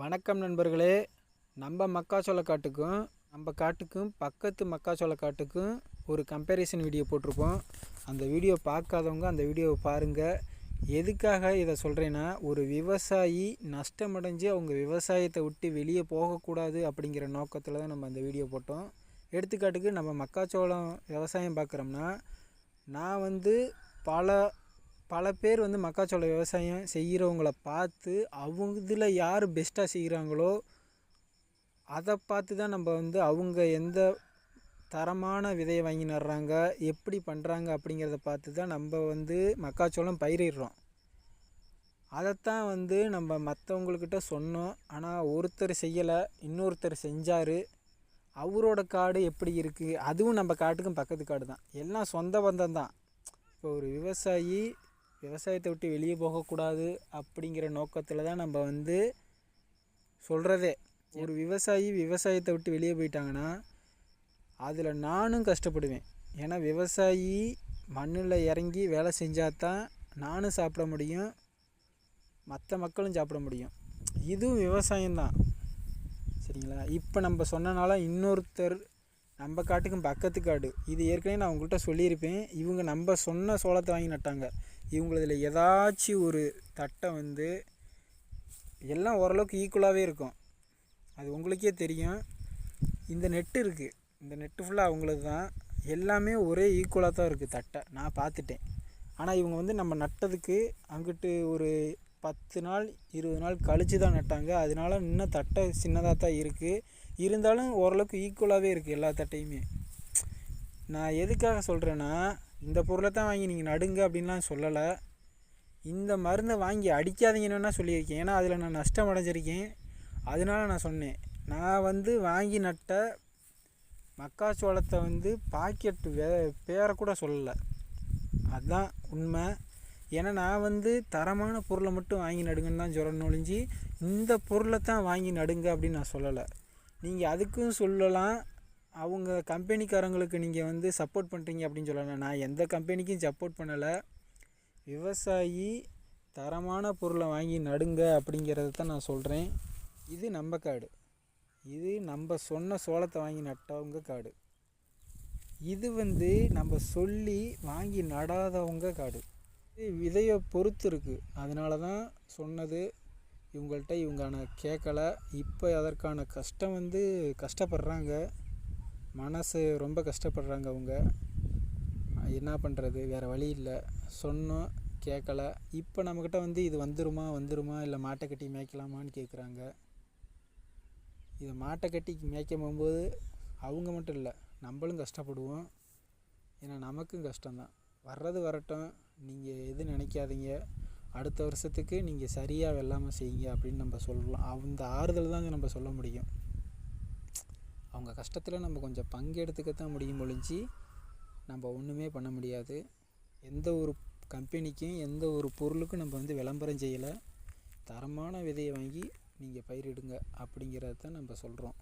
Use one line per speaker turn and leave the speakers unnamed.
வணக்கம் நண்பர்களே. நம்ம மக்காச்சோள காட்டுக்கும் நம்ம காட்டுக்கும் பக்கத்து மக்காச்சோள காட்டுக்கும் ஒரு கம்பேரிசன் வீடியோ போட்டிருப்போம். அந்த வீடியோ பார்க்காதவங்க அந்த வீடியோவை பாருங்கள் எதுக்காக இதை சொல்கிறேன்னா ஒரு விவசாயி நஷ்டமடைஞ்சு அவங்க விவசாயத்தை விட்டு வெளியே போகக்கூடாது அப்படிங்கிற நோக்கத்தில் தான் நம்ம அந்த வீடியோ போட்டோம். எடுத்துக்காட்டுக்கு நம்ம மக்காச்சோளம் விவசாயம் பார்க்குறோம்னா நான் வந்து பல பல பேர் வந்து மக்காச்சோள விவசாயம் செய்கிறவங்கள பார்த்து அவங்க இதில் யார் பெஸ்ட்டாக செய்கிறாங்களோ அதை பார்த்து தான் நம்ம வந்து அவங்க எந்த தரமான விதையை வாங்கி நடுறாங்க எப்படி பண்ணுறாங்க அப்படிங்கிறத பார்த்து தான் நம்ம வந்து மக்காச்சோளம் பயிரிடுறோம். அதைத்தான் வந்து நம்ம மற்றவங்கக்கிட்ட சொன்னோம். ஆனால் ஒருத்தர் செய்யலை இன்னொருத்தர் செஞ்சார். அவரோட காடு எப்படி இருக்குது அதுவும் நம்ம காட்டுக்கும் பக்கத்து காடு தான் எல்லாம் சொந்த பந்தம் தான். இப்போ ஒரு விவசாயி விவசாயத்தை விட்டு வெளியே போகக்கூடாது அப்படிங்கிற நோக்கத்தில் தான் நம்ம வந்து சொல்கிறதே ஒரு விவசாயி விவசாயத்தை விட்டு வெளியே போயிட்டாங்கன்னா அதில் நானும் கஷ்டப்படுவேன். ஏன்னா விவசாயி மண்ணில் இறங்கி வேலை செஞ்சால் தான் நானும் சாப்பிட முடியும் மற்ற மக்களும் சாப்பிட முடியும். இதுவும் விவசாயம்தான். சரிங்களா? இப்போ நம்ம சொன்னனால இன்னொருத்தர் நம்ம காட்டுக்கும் பக்கத்து காடு. இது ஏற்கனவே நான் உங்கள்கிட்ட சொல்லியிருப்பேன். இவங்க நம்ம சொன்ன சோளத்தை வாங்கி நட்டாங்க. இவங்களதில் ஏதாச்சும் ஒரு தட்டை வந்து எல்லாம் ஓரளவுக்கு ஈக்குவலாகவே இருக்கும். அது உங்களுக்கே தெரியும். இந்த நெட்டு இருக்குது இந்த நெட்டு ஃபுல்லாக அவங்களது தான் எல்லாமே ஒரே ஈக்குவலாக தான் இருக்குது தட்டை. நான் பார்த்துட்டேன். ஆனால் இவங்க வந்து நம்ம நட்டதுக்கு அங்கிட்டு ஒரு பத்து நாள் இருபது நாள் கழித்து தான் நட்டாங்க. அதனால இன்னும் தட்டை சின்னதாக தான் இருக்குது இருந்தாலும் ஓரளவுக்கு ஈக்குவலாகவே இருக்குது எல்லா தட்டையுமே. நான் எதுக்காக சொல்கிறேன்னா இந்த பொருளை தான் வாங்கி நீங்கள் நடுங்க அப்படின்லாம் சொல்லலை. இந்த மருந்தை வாங்கி அடிக்காதீங்கன்னு வேணால் சொல்லியிருக்கேன். ஏன்னா அதில் நான் நஷ்டம் அடைஞ்சிருக்கேன். அதனால நான் சொன்னேன். நான் வந்து வாங்கி நட்ட மக்காச்சோளத்தை வந்து பாக்கெட்டு வே பேரை கூட சொல்லலை. அதுதான் உண்மை. ஏன்னா நான் வந்து தரமான பொருளை மட்டும் வாங்கி நடுங்கன்னு தான் சொல்லணும் ஒழிஞ்சு இந்த பொருளை தான் வாங்கி நடுங்க அப்படின்னு நான் சொல்லலை. நீங்கள் அதுக்கும் சொல்லலாம். அவங்க கம்பெனிக்காரங்களுக்கு நீங்கள் வந்து சப்போர்ட் பண்ணுறீங்க அப்படின்னு சொல்லலாம் நான் எந்த கம்பெனிக்கும் சப்போர்ட் பண்ணலை. விவசாயி தரமான பொருளை வாங்கி நடுங்க அப்படிங்கிறத தான் நான் சொல்கிறேன் இது நம்ம காடு. இது நம்ம சொன்ன சோளத்தை வாங்கி நட்டவங்க காடு. இது வந்து நம்ம சொல்லி வாங்கி நடாதவங்க காடு. இது விதையை பொறுத்து இருக்குது அதனால தான் சொன்னது. இவங்கள்ட்ட இவங்க ஆனால் கேட்கலை இப்போ அதற்கான கஷ்டம் வந்து கஷ்டப்படுறாங்க. மனசு ரொம்ப கஷ்டப்படுறாங்க அவங்க. என்ன பண்ணுறது வேறு வழி இல்லை. சொன்னோம் கேட்கல இப்போ நம்மக்கிட்ட வந்து இது வந்துருமா வந்துருமா? இல்லை மாட்டை கட்டி மேய்க்கலாமான்னு கேட்குறாங்க இதை மாட்டை கட்டி மேய்க்க போகும்போது அவங்க மட்டும் இல்லை நம்மளும் கஷ்டப்படுவோம். ஏன்னா நமக்கும் கஷ்டம்தான். வர்றது வரட்டும். நீங்கள் எது நினைக்காதீங்க. அடுத்த வருஷத்துக்கு நீங்கள் சரியாக வெள்ளாமல் செய்யுங்க அப்படின்னு நம்ம சொல்லலாம் அந்த ஆறுதல் தான் நம்ம சொல்ல முடியும். அவங்க கஷ்டத்தில் நம்ம கொஞ்சம் பங்கெடுத்துக்கத்தான் முடியும் ஒழிஞ்சு நம்ம ஒன்றுமே பண்ண முடியாது. எந்த ஒரு கம்பெனிக்கும் எந்த ஒரு பொருளுக்கும் நம்ம வந்து விளம்பரம் செய்யலை. தரமான விதையை வாங்கி நீங்கள் பயிரிடுங்க அப்படிங்கிறத தான் நம்ம சொல்கிறோம்